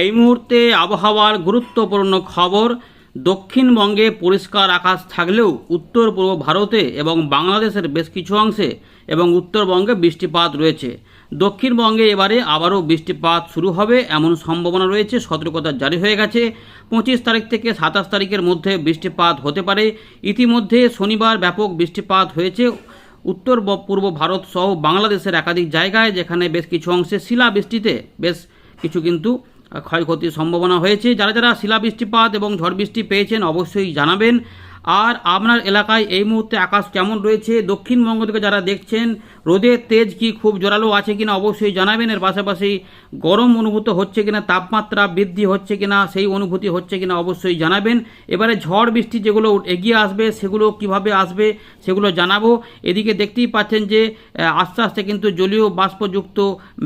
এই মুহূর্তে আবহাওয়ার গুরুত্বপূর্ণ খবর, দক্ষিণবঙ্গে পরিষ্কার আকাশ থাকলেও উত্তর পূর্ব ভারতে এবং বাংলাদেশের বেশ কিছু অংশে এবং উত্তরবঙ্গে বৃষ্টিপাত রয়েছে। দক্ষিণবঙ্গে এবারে আবারও বৃষ্টিপাত শুরু হবে এমন সম্ভাবনা রয়েছে, সতর্কতা জারি হয়ে গেছে। পঁচিশ তারিখ থেকে সাতাশ তারিখের মধ্যে বৃষ্টিপাত হতে পারে। ইতিমধ্যে শনিবার ব্যাপক বৃষ্টিপাত হয়েছে। উত্তর পূর্ব ভারত সহ বাংলাদেশের একাধিক জায়গায়, যেখানে বেশ কিছু অংশে শিলাবৃষ্টিতে বেশ কিছু কিন্তু ক্ষয়ক্ষতির সম্ভাবনা হয়েছে। যারা যারা শিলাবৃষ্টিপাত এবং ঝড় বৃষ্টি পেয়েছেন অবশ্যই জানাবেন। আর আপনার এলাকায় এই মুহূর্তে আকাশ কেমন রয়েছে? দক্ষিণবঙ্গ থেকে যারা দেখছেন রোদের তেজ কি খুব জোরালো আছে কিনা অবশ্যই জানাবেন। এর পাশাপাশি গরম অনুভূত হচ্ছে কিনা, তাপমাত্রা বৃদ্ধি হচ্ছে কিনা, সেই অনুভূতি হচ্ছে কিনা অবশ্যই জানাবেন। এবারে ঝড় বৃষ্টি যেগুলো এগিয়ে আসবে, সেগুলো কীভাবে আসবে সেগুলো জানাব। এদিকে দেখতেই পাচ্ছেন যে আস্তে আস্তে কিন্তু জলীয় বাষ্পযুক্ত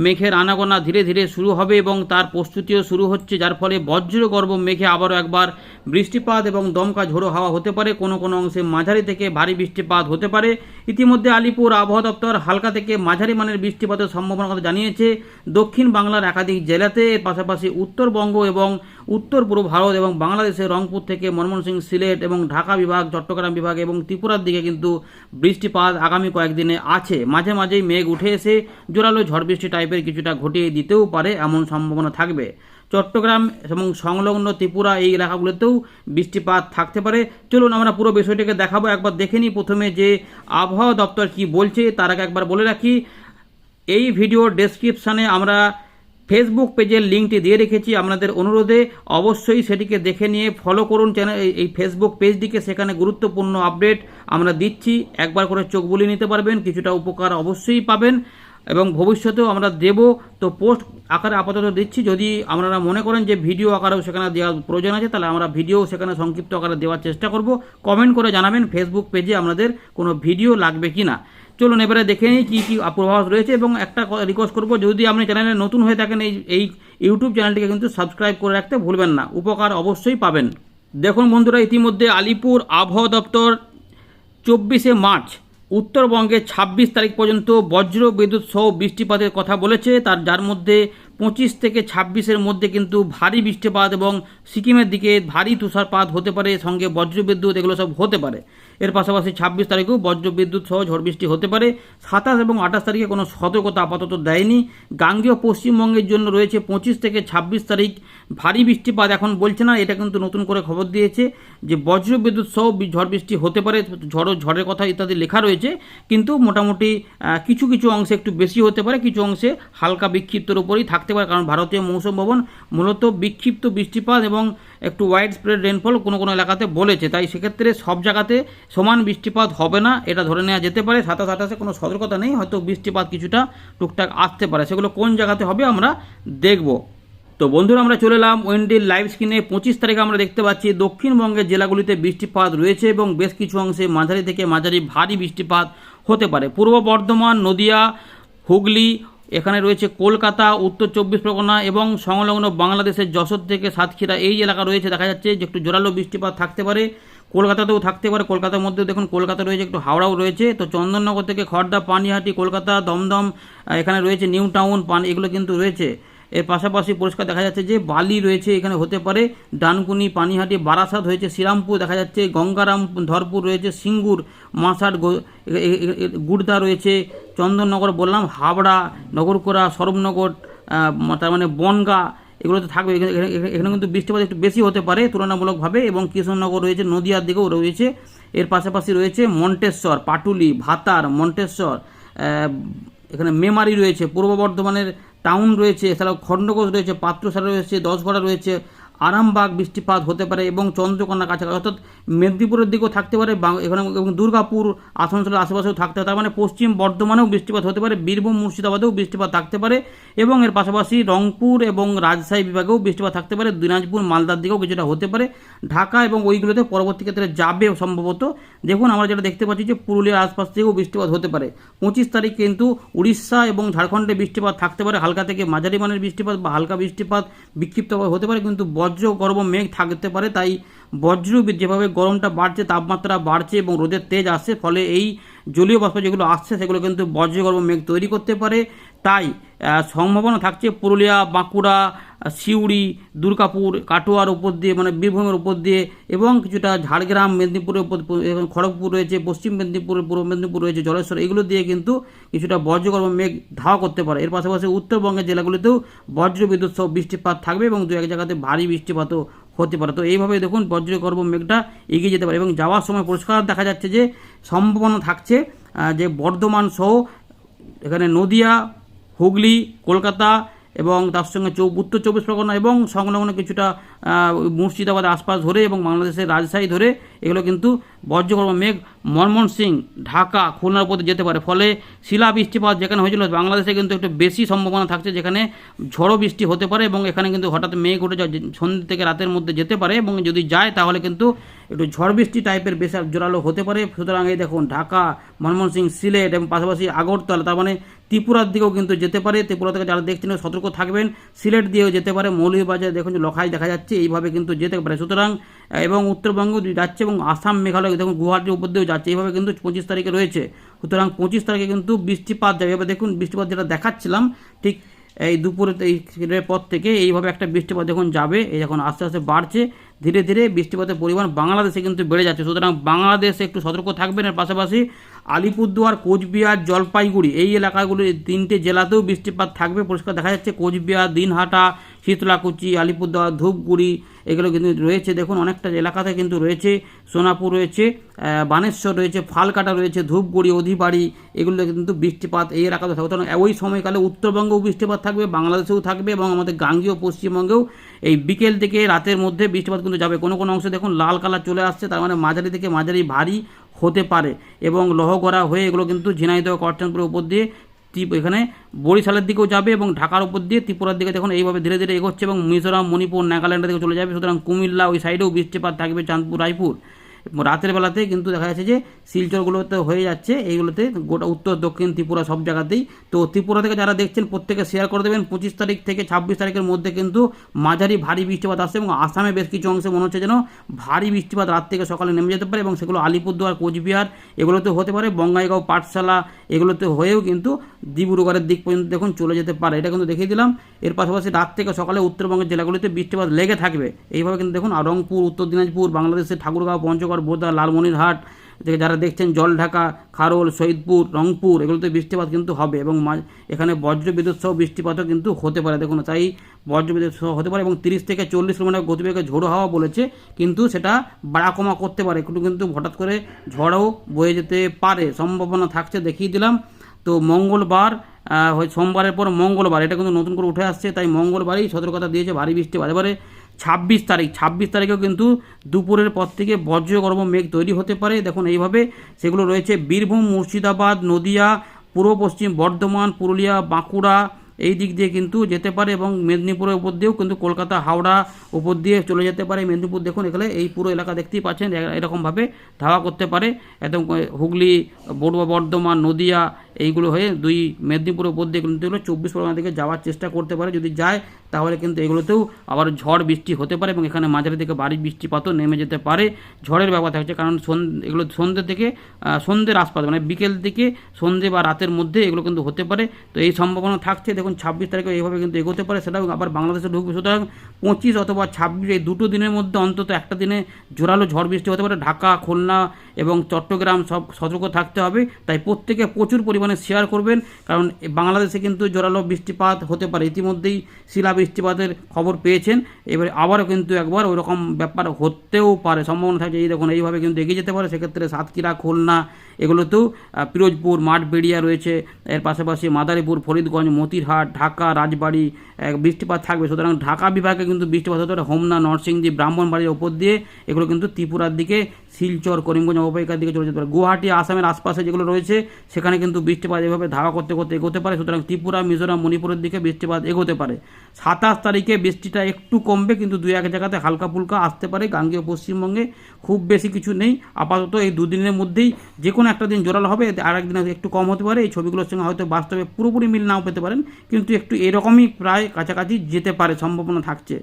মেঘের আনাগোনা ধীরে ধীরে শুরু হবে এবং তার প্রস্তুতিও শুরু হচ্ছে, যার ফলে বজ্র গর্ভ মেঘে আবারও একবার বৃষ্টিপাত এবং দমকা ঝোড়ো হাওয়া হতে পারে। কোনো কোনো অংশে মাঝারি থেকে ভারী বৃষ্টিপাত হতে পারে। ইতিমধ্যে আলিপুর আবহাওয়া দপ্তর হালকা থেকে মাঝারি মানের বৃষ্টিপাতের সম্ভাবনার কথা জানিয়েছে। দক্ষিণ বাংলার একাধিক জেলাতে পাশাপাশি উত্তরবঙ্গ এবং উত্তর পূর্ব ভারত এবং বাংলাদেশের রংপুর থেকে ময়মনসিংহ সিলেট এবং ঢাকা বিভাগ, চট্টগ্রাম বিভাগ এবং ত্রিপুরার দিকে কিন্তু বৃষ্টিপাত আগামী কয়েকদিনে আছে। মাঝে মাঝেই মেঘ উঠে এসে জোরালো ঝড় বৃষ্টি টাইপের কিছুটা ঘটিয়ে দিতেও পারে এমন সম্ভাবনা থাকবে। চট্টগ্রাম এবং সংলগ্ন ত্রিপুরা এই এলাকাগুলোতেও বৃষ্টিপাত থাকতে পারে। চলুন আমরা পুরো বিষয়টিকে দেখাবো। একবার দেখে নিই প্রথমে যে আবহাওয়া দপ্তর কি বলছে, তার আগে একবার বলে রাখি, এই ভিডিওর ডেসক্রিপশানে আমরা ফেসবুক পেজের লিঙ্কটি দিয়ে রেখেছি আপনাদের অনুরোধে। অবশ্যই সেটিকে দেখে নিয়ে ফলো করুন চ্যানেল এই- ফেসবুক পেজটিকে সেখানে গুরুত্বপূর্ণ আপডেট আমরা দিচ্ছি। একবার করে চোখ বুলিয়ে নিতে পারবেন, কিছুটা উপকার অবশ্যই পাবেন। এবং ভবিষ্যতেও আমরা দেব। তো পোস্ট আকারে আপাতত দিচ্ছি। যদি আপনারা মনে করেন যে ভিডিও আকারেও সেখানে দেওয়ার প্রয়োজন আছে, তাহলে আমরা ভিডিও সেখানে সংক্ষিপ্ত আকারে দেওয়ার চেষ্টা করব। কমেন্ট করে জানাবেন ফেসবুক পেজে আপনাদের কোনো ভিডিও লাগবে কি না চলুন এবারে দেখে নিই কী কী পূর্বাভাস রয়েছে এবং একটা রিকোয়েস্ট করব, যদি আপনি চ্যানেলে নতুন হয়ে থাকেন, এই এই ইউটিউব চ্যানেলটিকে কিন্তু সাবস্ক্রাইব করে রাখতে ভুলবেন না। উপকার অবশ্যই পাবেন। দেখুন বন্ধুরা, ইতিমধ্যে আলিপুর আবহাওয়া দপ্তর চব্বিশে মার্চ উত্তরবঙ্গে ছাব্বিশ তারিখ পর্যন্ত বজ্র বিদ্যুৎ সহ বৃষ্টিপাতের কথা বলেছে। তার যার মধ্যে পঁচিশ থেকে ছাব্বিশের মধ্যে কিন্তু ভারী বৃষ্টিপাত এবং সিকিমের দিকে ভারী তুষারপাত হতে পারে, সঙ্গে বজ্র বিদ্যুৎ এগুলো সব হতে পারে। এর পাশাপাশি ছাব্বিশ তারিখেও বজ্র বিদ্যুৎ সহ ঝড় বৃষ্টি হতে পারে। সাতাশ এবং আঠাশ তারিখে কোনো সতর্কতা আপাতত দেয়নি। গাঙ্গেয় পশ্চিমবঙ্গের জন্য রয়েছে পঁচিশ থেকে ছাব্বিশ তারিখ ভারী বৃষ্টিপাত এখন বলছে না, এটা কিন্তু নতুন করে খবর দিয়েছে যে বজ্র বিদ্যুৎ সহ ঝড় বৃষ্টি হতে পারে, ঝড়, ঝড়ের কথা ইত্যাদি লেখা রয়েছে। কিন্তু মোটামুটি কিছু কিছু অংশে একটু বেশি হতে পারে, কিছু অংশে হালকা বিক্ষিপ্তর উপরেই থাকতে পারে, কারণ ভারতীয় মৌসুম ভবন মূলত বিক্ষিপ্ত বৃষ্টিপাত এবং একটু ওয়াইড স্প্রেড রেনফল কোনো কোনো এলাকাতে বলেছে। তাই সেক্ষেত্রে সব জায়গাতে সমান বৃষ্টিপাত হবে না, এটা ধরে নেওয়া যেতে পারে। সাতাশ আঠাশে কোনো সতর্কতা নেই, হয়তো বৃষ্টিপাত কিছুটা টুকটাক আসতে পারে। সেগুলো কোন জায়গাতে হবে আমরা দেখব। তো বন্ধুরা, আমরা চলে এলাম ওয়েন্ডির লাইভ স্ক্রিনে। পঁচিশ তারিখে আমরা দেখতে পাচ্ছি দক্ষিণবঙ্গের জেলাগুলিতে বৃষ্টিপাত রয়েছে এবং বেশ কিছু অংশে মাঝারি থেকে মাঝারি ভারী বৃষ্টিপাত হতে পারে। পূর্ব বর্ধমান, নদিয়া, হুগলি এখানে রয়েছে কলকাতা, উত্তর চব্বিশ পরগনা এবং সংলগ্ন বাংলাদেশের যশোর থেকে সাতক্ষীরা এই এলাকা রয়েছে। দেখা যাচ্ছে যে একটু জোরালো বৃষ্টিপাত থাকতে পারে। কলকাতাতেও থাকতে পারে। কলকাতার মধ্যে দেখুন, কলকাতা রয়েছে, একটু হাওড়াও রয়েছে। তো চন্দননগর থেকে খড়দা পানিহাটি, কলকাতা, দমদম এখানে রয়েছে নিউ টাউন, পান, এগুলো কিন্তু রয়েছে। এর পাশাপাশি পরিষ্কার দেখা যাচ্ছে যে বালি রয়েছে, এখানে হতে পারে। ডানকুনি, পানিহাটি, বারাসাত হয়েছে, শ্রীরামপুর দেখা যাচ্ছে, গঙ্গারাম, ধরপুর রয়েছে, সিঙ্গুর মাসাট গুড়দা রয়েছে, চন্দননগর বললাম, হাবড়া নগরকোড়া সরবনগর তার মানে বনগা এগুলো তো থাকবে। এখানে কিন্তু বৃষ্টিপাত একটু বেশি হতে পারে তুলনামূলকভাবে এবং কৃষ্ণনগর রয়েছে, নদিয়ার দিকেও রয়েছে। এর পাশাপাশি রয়েছে মন্টেশ্বর, পাটুলি, ভাতার, মন্টেশ্বর এখানে মেমারি রয়েছে। পূর্ব বর্ধমানের টাউন রয়েছে এছাড়াও খণ্ডঘোষ রয়েছে পাত্রশালা রয়েছে দশগড়া রয়েছে আরামবাগ বৃষ্টিপাত হতে পারে এবং চন্দ্রকোনা কাছাকাছি, অর্থাৎ মেদিনীপুরের দিকেও থাকতে পারে এখানে এবং দুর্গাপুর, আসানসোলের আশেপাশেও থাকতে পারে, তার মানে পশ্চিম বর্ধমানেও বৃষ্টিপাত হতে পারে, বীরভূম, মুর্শিদাবাদেও বৃষ্টিপাত থাকতে পারে এবং এর পাশাপাশি রংপুর এবং রাজশাহী বিভাগেও বৃষ্টিপাত থাকতে পারে, দিনাজপুর, মালদার দিকেও কিছুটা হতে পারে, ঢাকা এবং ওইগুলোতে পরবর্তী ক্ষেত্রে যাবে সম্ভবত। দেখুন, আমরা যেটা দেখতে পাচ্ছি যে পুরুলিয়ার আশপাশ থেকেও বৃষ্টিপাত হতে পারে। পঁচিশ তারিখ কিন্তু উড়িষ্যা এবং ঝাড়খণ্ডে বৃষ্টিপাত থাকতে পারে, হালকা থেকে মাঝারি মানের বৃষ্টিপাত বা হালকা বৃষ্টিপাত বিক্ষিপ্তভাবে হতে পারে, কিন্তু বজ্র গর্ভ মেঘ থাকতে পারে, তাই বজ্রবি যেভাবে গরমটা বাড়ছে, তাপমাত্রা বাড়ছে এবং রোদের তেজ আসছে, ফলে এই জলীয় বাষ্প যেগুলো আসছে, সেগুলো কিন্তু বজ্রগর্ভ মেঘ তৈরি করতে পারে। তাই সম্ভাবনা থাকছে পুরুলিয়া, বাঁকুড়া, সিউড়ি, দুর্গাপুর, কাটোয়ার উপর দিয়ে মানে বীরভূমের উপর দিয়ে, এবং কিছুটা ঝাড়গ্রাম, মেদিনীপুরের উপর খড়গপুর রয়েছে, পশ্চিম মেদিনীপুর, পূর্ব মেদিনীপুর রয়েছে, জলেশ্বর, এগুলো দিয়ে কিন্তু কিছুটা বজ্রগর্ভ মেঘ ধাওয়া করতে পারে। এর পাশাপাশি উত্তরবঙ্গের জেলাগুলিতেও বজ্র বিদ্যুৎ সহ বৃষ্টিপাত থাকবে এবং দু এক জায়গাতে ভারী বৃষ্টিপাতও হতে পারে। তো এইভাবে দেখুন বজ্রগর্ভ মেঘটা এগিয়ে যেতে পারে এবং যাওয়ার সময় পরিষ্কার দেখা যাচ্ছে যে সম্ভাবনা থাকছে যে বর্ধমান সহ এখানে নদিয়া হুগলি, কলকাতা এবং তার সঙ্গে চৌ, উত্তর চব্বিশ পরগনা এবং সংলগ্ন কিছুটা মুর্শিদাবাদ আশপাশ ধরে এবং বাংলাদেশের রাজশাহী ধরে এগুলো কিন্তু বজ্রগর্ভ মেঘ মনমোহন সিং ঢাকা, খুলনার উপর যেতে পারে। ফলে শিলা বৃষ্টিপাত যেখানে হয়েছিল, বাংলাদেশে কিন্তু একটু বেশি সম্ভাবনা থাকছে যেখানে ঝড়ো বৃষ্টি হতে পারে এবং এখানে কিন্তু হঠাৎ মেঘ উঠে যায় সন্ধ্যে থেকে রাতের মধ্যে যেতে পারে এবং যদি যায় তাহলে কিন্তু একটু ঝড় বৃষ্টি টাইপের বেশ জোরালো হতে পারে। সুতরাং এই দেখুন, ঢাকা, মনমোহন সিং সিলেট এবং পাশাপাশি আগরতলা, তার মানে ত্রিপুরার দিকেও কিন্তু যেতে পারে। ত্রিপুরা থেকে যারা দেখছেন সতর্ক থাকবেন। সিলেট দিয়েও যেতে পারে। মৌলভীবাজার দেখুন যে লখাই দেখা যাচ্ছে, এইভাবে কিন্তু যেতে পারে। সুতরাং, এবং উত্তরবঙ্গ যাচ্ছে এবং আসাম, মেঘালয়, দেখুন গুয়াহাটির উপর দিয়েও যাচ্ছে। এইভাবে কিন্তু পঁচিশ তারিখে রয়েছে। সুতরাং পঁচিশ তারিখে কিন্তু বৃষ্টিপাত যাবে। এবার দেখুন বৃষ্টিপাত যেটা দেখাচ্ছিলাম, ঠিক এই দুপুরে এই পর থেকে এইভাবে একটা বৃষ্টিপাত যখন যাবে, এই যখন আস্তে আস্তে বাড়ছে, ধীরে ধীরে বৃষ্টিপাতের পরিমাণ বাংলাদেশে কিন্তু বেড়ে যাচ্ছে। সুতরাং বাংলাদেশে একটু সতর্ক থাকবেন। এর পাশাপাশি আলিপুরদুয়ার, কোচবিহার, জলপাইগুড়ি এই এলাকাগুলির তিনটে জেলাতেও বৃষ্টিপাত থাকবে। পরিষ্কার দেখা যাচ্ছে কোচবিহার, দিনহাটা শীতলাকুচি, আলিপুরদুয়ার, ধূপগুড়ি, এগুলো কিন্তু রয়েছে। দেখুন, অনেকটা এলাকাতে কিন্তু রয়েছে। সোনাপুর রয়েছে বানেশ্বর রয়েছে, ফালকাটা রয়েছে, ধূপগুড়ি, অধিবাড়ি এগুলো কিন্তু বৃষ্টিপাত এই এলাকাতে থাকবে। সুতরাং ওই সময়কালে উত্তরবঙ্গেও বৃষ্টিপাত থাকবে, বাংলাদেশেও থাকবে এবং আমাদের গাঙ্গীয় পশ্চিমবঙ্গেও এই বিকেল থেকে রাতের মধ্যে বৃষ্টিপাত কিন্তু যাবে। কোনো কোনো অংশে দেখুন, লাল কালার চলে আসছে, তার মানে মাঝারি থেকে মাঝারি ভারী হতে পারে। এবং লহগড়া হয়ে এগুলো কিন্তু ঝিনাইদহ করচানপুরের উপর দিয়ে এখানে বরিশালের দিকেও যাবে এবং ঢাকার উপর দিয়ে ত্রিপুরার দিকে দেখুন এইভাবে ধীরে ধীরে এগোচ্ছে এবং মিজোরাম, মণিপুর, নাগাল্যান্ডের দিকে চলে যাবে। সুতরাং কুমিল্লা ওই সাইডেও বৃষ্টিপাত থাকবে চাঁদপুর, রায়পুর। রাতের বেলাতে কিন্তু দেখা যাচ্ছে যে শিলচরগুলোতে হয়ে যাচ্ছে, এইগুলোতে গোটা উত্তর, দক্ষিণ, ত্রিপুরা সব জায়গাতেই। তো ত্রিপুরা থেকে যারা দেখছেন প্রত্যেকে শেয়ার করে দেবেন। পঁচিশ তারিখ থেকে ছাব্বিশ তারিখের মধ্যে কিন্তু মাঝারি ভারী বৃষ্টিপাত আসছে এবং আসামে বেশ কিছু অংশে মনে হচ্ছে যেন ভারী বৃষ্টিপাত রাত থেকে সকালে নেমে যেতে পারে এবং সেগুলো আলিপুরদুয়ার, কোচবিহার, এগুলোতে হতে পারে। বঙ্গাইগাঁও পাঠশালা এগুলোতে হয়েও কিন্তু ডিব্রুগড়ের দিক পর্যন্ত দেখুন চলে যেতে পারে। এটা কিন্তু দেখিয়ে দিলাম। এর পাশাপাশি রাত থেকে সকালে উত্তরবঙ্গের জেলাগুলিতে বৃষ্টিপাত লেগে থাকবে। এইভাবে কিন্তু দেখুন, রংপুর, উত্তর দিনাজপুর, বাংলাদেশের ঠাকুরগাঁও, পঞ্চগড় বোদা, লালমনিরহাট থেকে যারা দেখছেন, জলঢাকা, খারোল শহীদপুর রংপুর, এগুলোতে বৃষ্টিপাত কিন্তু হবে এবং এখানে বজ্র বিদ্যুৎ সহ বৃষ্টিপাতও কিন্তু হতে পারে। দেখুন, তাই বজ্র বিদ্যুৎ সহ হতে পারে এবং তিরিশ থেকে চল্লিশ কিলোমিটার গতিবেগে ঝোড়ো হাওয়া বলেছে, কিন্তু সেটা বাড়া কমা করতে পারে। একটু কিন্তু হঠাৎ করে ঝড়ও বয়ে যেতে পারে, সম্ভাবনা থাকছে দেখিয়ে দিলাম। তো মঙ্গলবার সোমবারের পর মঙ্গলবার, এটা কিন্তু নতুন করে উঠে আসছে, তাই মঙ্গলবারই সতর্কতা দিয়েছে ভারী বৃষ্টিপাত। এবারে ছাব্বিশ তারিখ, ছাব্বিশ তারিখেও কিন্তু দুপুরের পর থেকে বজ্রগর্ভ মেঘ তৈরি হতে পারে। দেখুন, এইভাবে সেগুলো রয়েছে। বীরভূম, মুর্শিদাবাদ, নদিয়া, পূর্ব পশ্চিম বর্ধমান, পুরুলিয়া, বাঁকুড়া এই দিক দিয়ে কিন্তু যেতে পারে এবং মেদিনীপুরের উপর দিয়েও কিন্তু কলকাতা, হাওড়া উপর দিয়ে চলে যেতে পারে। মেদিনীপুর দেখুন, এখানে এই পুরো এলাকা দেখতেই পাচ্ছেন এরকমভাবে ধাওয়া করতে পারে। একদম হুগলি বড়ুয়া বর্ধমান, নদিয়া, এইগুলো হয়ে দুই মেদিনীপুরের উপর দিয়ে কিন্তু চব্বিশ পরগনা দিকে যাওয়ার চেষ্টা করতে পারে। যদি যায় তাহলে কিন্তু এগুলোতেও আবার ঝড় বৃষ্টি হতে পারে এবং এখানে মাঝারি থেকে বাড়ি বৃষ্টিপাতও নেমে যেতে পারে। ঝড়ের ব্যাপার থাকছে কারণ এগুলো সন্ধ্যে থেকে সন্ধ্যের আশপাশ মানে বিকেল থেকে সন্ধ্যে বা রাতের মধ্যে এগুলো কিন্তু হতে পারে। তো এই সম্ভাবনা থাকছে। দেখুন, ছাব্বিশ তারিখে এইভাবে কিন্তু এগোতে পারে। সেটাও আবার বাংলাদেশে ঢুকবে। সুতরাং পঁচিশ অথবা ছাব্বিশ এই দুটো দিনের মধ্যে অন্তত একটা দিনে জোরালো ঝড় বৃষ্টি হতে পারে। ঢাকা, খুলনা এবং চট্টগ্রাম সব সতর্ক থাকতে হবে। তাই প্রত্যেকে প্রচুর পরিমাণে শেয়ার করবেন। কারণ বাংলাদেশে কিন্তু জোরালো বৃষ্টিপাত হতে পারে। ইতিমধ্যেই শিলা বৃষ্টিপাতের খবর পেয়েছেন। এবারে আবারও কিন্তু একবার ওই রকম ব্যাপার হতেও পারে। সম্ভাবনা থাকে এই দেখুন, এইভাবে কিন্তু এগিয়ে যেতে পারে। সেক্ষেত্রে সাতক্ষীরা, খুলনা এগুলোতেও পিরোজপুর, মাঠবেড়িয়া রয়েছে। এর পাশাপাশি মাদারীপুর, ফরিদগঞ্জ, মতিরহাট, ঢাকা, রাজবাড়ি বৃষ্টিপাত থাকবে। সুতরাং ঢাকা বিভাগে কিন্তু বৃষ্টিপাত হতে পারে। হোমনা, নরসিংদী ব্রাহ্মণবাড়ির ওপর দিয়ে এগুলো কিন্তু ত্রিপুরার দিকে শিলচর, করিমগঞ্জ অববাহিকার দিকে চলে যেতে পারে। গুয়াহাটি, আসামের আশপাশে যেগুলো রয়েছে, সেখানে কিন্তু বৃষ্টিপাত এভাবে ধাওয়া করতে করতে এগোতে পারে। সুতরাং ত্রিপুরা, মিজোরাম, মণিপুরের দিকে বৃষ্টিপাত এগোতে পারে। সাতাশ তারিখে বৃষ্টিটা একটু কমবে, কিন্তু দুই এক জায়গাতে হালকা ফুলকা আসতে পারে। গাঙ্গেয় পশ্চিমবঙ্গে খুব বেশি কিছু নেই। আপাতত এই দুদিনের মধ্যেই যে কোনো একটা দিন জোরালো হবে, আর একদিন একটু কম হতে পারে। এই ছবিগুলোর সঙ্গে হয়তো বাস্তবে পুরোপুরি মিল নাও পেতে পারেন, কিন্তু একটু এরকমই প্রায় কাছাকাছি যেতে পারে, সম্ভাবনা থাকছে।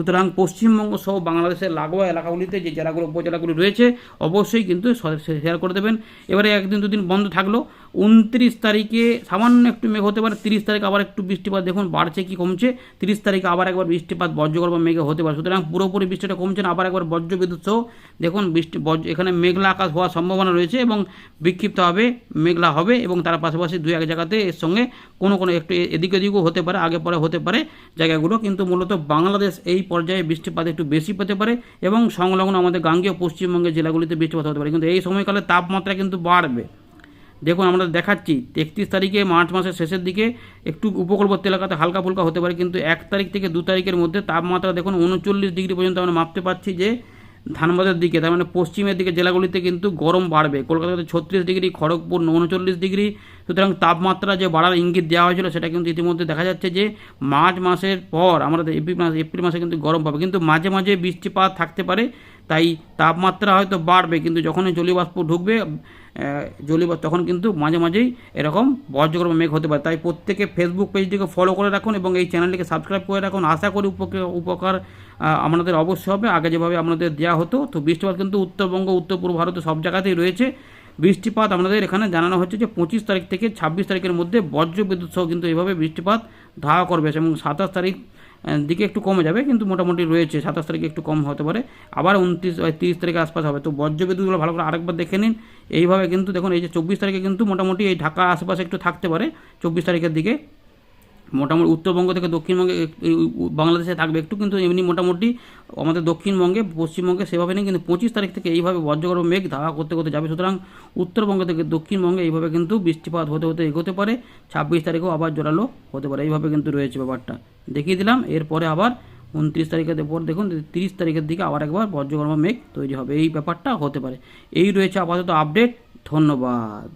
সুতরাং পশ্চিমবঙ্গ সহ বাংলাদেশের লাগোয়া এলাকাগুলিতে যে জেলাগুলো, উপজেলাগুলি রয়েছে, অবশ্যই কিন্তু শেয়ার করে দেবেন। এবারে একদিন দুদিন বন্ধ থাকল। উনত্রিশ তারিখে, সামান্য একটু মেঘ হতে পারে, তিরিশ তারিখ আবার একটু বৃষ্টিপাত, দেখুন বাড়ছে কি কমছে, তিরিশ তারিখে আবার একবার বৃষ্টিপাত, বজ্রগর্ভ মেঘে হতে পারে, সুতরাং পুরোপুরি বৃষ্টিটা কমছে না, আবার একবার বজ্র বিদ্যুৎ সহ, দেখুন বৃষ্টি, বজ্র, এখানে মেঘলা আকাশ হওয়ার সম্ভাবনা রয়েছে এবং বিক্ষিপ্তভাবে মেঘলা হবে এবং তার পাশাপাশি দু এক জায়গাতে এর সঙ্গে কোনো কোনো একটু এদিক ওদিকও হতে পারে, আগে পরে হতে পারে জায়গাগুলো, কিন্তু মূলত বাংলাদেশ এই পর্যায়ে বৃষ্টিপাত একটু বেশি পেতে পারে এবং সংলগ্ন আমাদের গাঙ্গেয় পশ্চিমবঙ্গের জেলাগুলিতে বৃষ্টিপাত হতে পারে, কিন্তু এই সময়কালে তাপমাত্রা কিন্তু বাড়বে। দেখুন আমরা দেখাচ্ছি, একত্রিশ তারিখে মার্চ মাসের শেষের দিকে একটু উপকূলবর্তী এলাকাতে হালকা ফুলকা হতে পারে, কিন্তু এক তারিখ থেকে দু তারিখের মধ্যে তাপমাত্রা দেখুন উনচল্লিশ ডিগ্রি পর্যন্ত আমরা মাপতে পারছি যে ধানবাদের দিকে, তার মানে পশ্চিমের দিকে জেলাগুলিতে কিন্তু গরম বাড়বে। কলকাতাতে ছত্রিশ ডিগ্রি, খড়গপুর উনচল্লিশ ডিগ্রি। সুতরাং তাপমাত্রা যে বাড়ার ইঙ্গিত দেওয়া হয়েছিল, সেটা কিন্তু ইতিমধ্যে দেখা যাচ্ছে যে মার্চ মাসের পর আমাদের এপ্রিল মাস, এপ্রিল মাসে কিন্তু গরম পাবে। কিন্তু মাঝে মাঝে বৃষ্টিপাত থাকতে পারে, তাই তাপমাত্রা হয়তো বাড়বে, কিন্তু যখনই জলীয়বাষ্প ঢুকবে জলীয় তখন কিন্তু মাঝে মাঝেই এরকম বজ্রগর্ভ মেঘ হতে পারে। তাই প্রত্যেকে ফেসবুক পেজটিকে ফলো করে রাখুন এবং এই চ্যানেলটিকে সাবস্ক্রাইব করে রাখুন। আশা করি উপকার উপকার আপনাদের অবশ্যই হবে। আগে যেভাবে আপনাদের দেওয়া হতো, তো বৃষ্টিপাত কিন্তু উত্তরবঙ্গ উত্তর পূর্ব ভারতে সব জায়গাতেই রয়েছে। বৃষ্টিপাত আপনাদের এখানে জানানো হচ্ছে যে, পঁচিশ তারিখ থেকে ছাব্বিশ তারিখের মধ্যে বজ্র বিদ্যুৎ সহ কিন্তু এইভাবে বৃষ্টিপাত ধাওয়া করবে। এবং সাতাশ তারিখ দিকে একটু কমে যাবে, কিন্তু মোটামুটি রয়েছে। সাতাশ তারিখে একটু কম হতে পারে। আবার উনত্রিশ তিরিশ তারিখের আশপাশ হবে। তো বজ্র বিদ্যুৎগুলো ভালো করে আরেকবার দেখে নিন। এইভাবে কিন্তু দেখুন, এই যে চব্বিশ তারিখে কিন্তু মোটামুটি এই ঢাকার আশেপাশে একটু থাকতে পারে, চব্বিশ তারিখের দিকে। মোটামুটি উত্তরবঙ্গ থেকে দক্ষিণবঙ্গে বাংলাদেশে থাকবে একটু, কিন্তু এমনি মোটামুটি আমাদের দক্ষিণবঙ্গে, পশ্চিমবঙ্গে সেভাবে নেই, কিন্তু পঁচিশ তারিখ থেকে এইভাবে বজ্রগর্ভ মেঘ ধাওয়া করতে করতে যাবে। সুতরাং উত্তরবঙ্গ থেকে দক্ষিণবঙ্গে এইভাবে কিন্তু বৃষ্টিপাত হতে হতে এগোতে পারে। ছাব্বিশ তারিখেও আবার জোরালো হতে পারে। এইভাবে কিন্তু রয়েছে ব্যাপারটা। দেখিয়ে দিলাম, এরপরে আবার উনত্রিশ তারিখের পর দেখুন, তিরিশ তারিখের দিকে আবার একবার বজ্রগর্ভ মেঘ তৈরি হবে। এই ব্যাপারটা হতে পারে। এই রয়েছে আপাতত আপডেট। ধন্যবাদ।